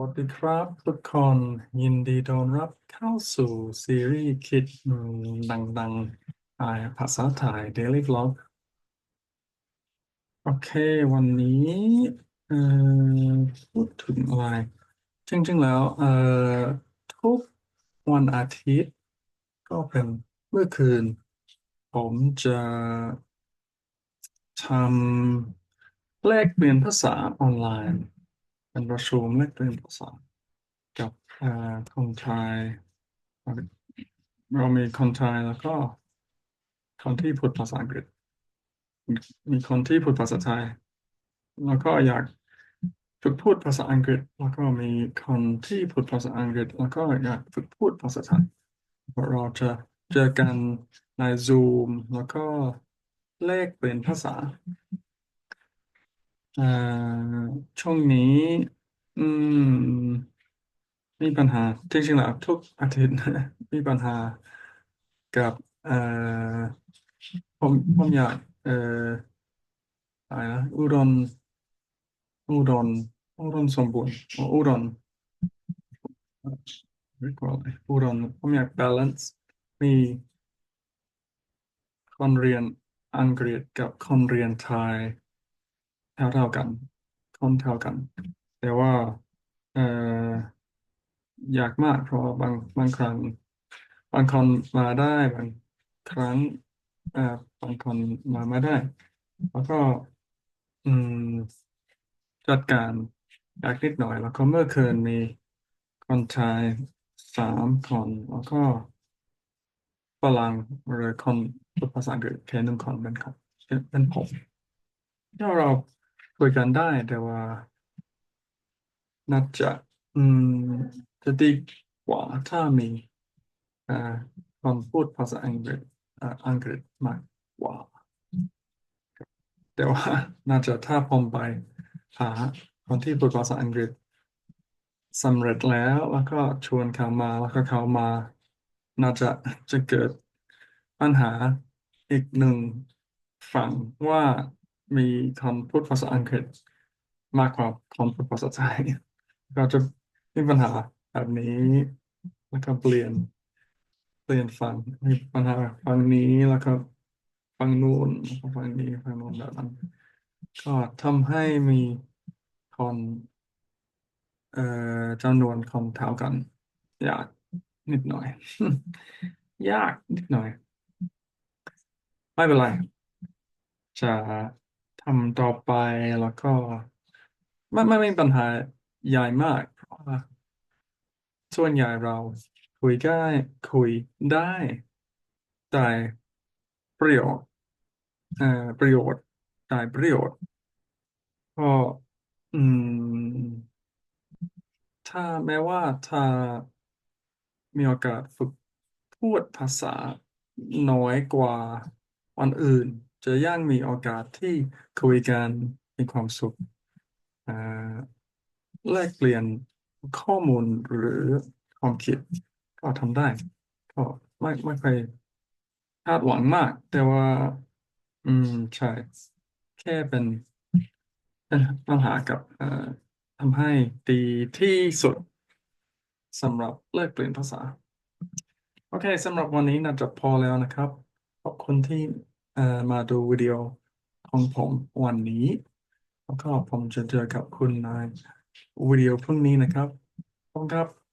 วัสดีครับทุกคนยินดีต้อนรับเข้าสู่ซีรีส์คิดดังๆภาษาไทย Daily Vlog โอเค วันนี้พูดถึงอะไร จริง ๆ แล้วทุกวันอาทิตย์ ก็เป็นเมื่อคืน ผมจะทำแลกเปลี่ยนภาษาออนไลน์ เป็นประชุมแลกเปลี่ยนภาษากับคนไทยเรามีคนไทยแล้วก็คนที่พูดภาษาอังกฤษ มีคนที่พูดภาษาไทย แล้วก็อยากฝึกพูดภาษาอังกฤษ แล้วก็มีคนที่พูดภาษาอังกฤษ แล้วก็อยากฝึกพูดภาษาไทยเราจะเจอกันใน Zoom แล้วก็แลกเปลี่ยนภาษาช่วงนี้ อืม มีปัญหา จริงๆแล้วทุกอาทิตย์ มีปัญหากับ เอ่อ ผมผมอยาก เอ่อ อะไรนะ อุดรอุดรอุดรสมบูรณ์อ๋ออุดรเรียกว่าอะไรอุดรผมอยาก balance มีคนเรียนอังกฤษกับคนเรียนไทยเท่าเท่ากัน คนเท่ากัน แต่ว่าเอ่อยากมากเพราะบางบางครั้งบางคนมาได้บางครั้งเอ่อบางคนมาไม่ได้ แล้วก็ อืม จัดการยากนิดหน่อย แล้วก็เมื่อคืนมีคนไทยสามคนแล้วก็ฝรั่งหรือคนพูดภาษาอังกฤษแค่หนึ่งคนเป็นครับเป็นผมถ้าเราคุยกันได้แต่ว่า น่าจะอืมจะดีกว่าถ้ามีเอ่อคนพูดภาษาอังกฤษเอ่ออังกฤษมากกว่า แต่ว่าน่าจะถ้าผมไปหาคนที่พูดภาษาอังกฤษสำเร็จแล้วแล้วก็ชวนเขามาแล้วก็เขามา น่าจะจะเกิดปัญหาอีกหนึ่งฝั่งว่ามีคนพูดภาษาอังกฤษมากกว่าคนพูดภาษาไทย ก็จะมีปัญหาแบบนี้แล้วก็เปลี่ยน เปลี่ยนฝั่งมีปัญหาฝั่งนี้แล้วก็ฝั่งนู้นแล้วก็ฝั่งนี้ฝั่งนู้นแบบนั้นก็ทำให้มีคนเอ่อจำนวนคนเท่ากัน ยากนิดหน่อย ยากนิดหน่อย ไม่เป็นไร จะทำต่อไปแล้วก็ ไม่ไม่ไม่มีปัญหา ใหญ่มากเพราะว่าส่วนใหญ่เราคุยได้คุยได้ได้ประโยชน์เอ่อประโยชน์ได้ประโยชน์ก็อืม ถ้าแม้ว่าถ้ามีโอกาสฝึกพูดภาษาน้อยกว่าวันอื่น จะยังมีโอกาสที่คุยกันมีความสุขอ่อ แลกเปลี่ยนข้อมูลหรือความคิดก็ทำได้ ก็ไม่ไม่ค่อยคาดหวังมาก แต่ว่า อืมใช่ แค่เป็นเป็นปัญหากับเอ่อทำให้ดีที่สุดสำหรับแลกเปลี่ยนภาษา โอเคสำหรับวันนี้น่าจะพอแล้วนะครับ ขอบคุณที่เอ่อมาดูวิดีโอของผมวันนี้ แล้วก็ผมจะเจอกับคุณใน วิดีโอพรุ่งนี้นะครับขอบคุณครับ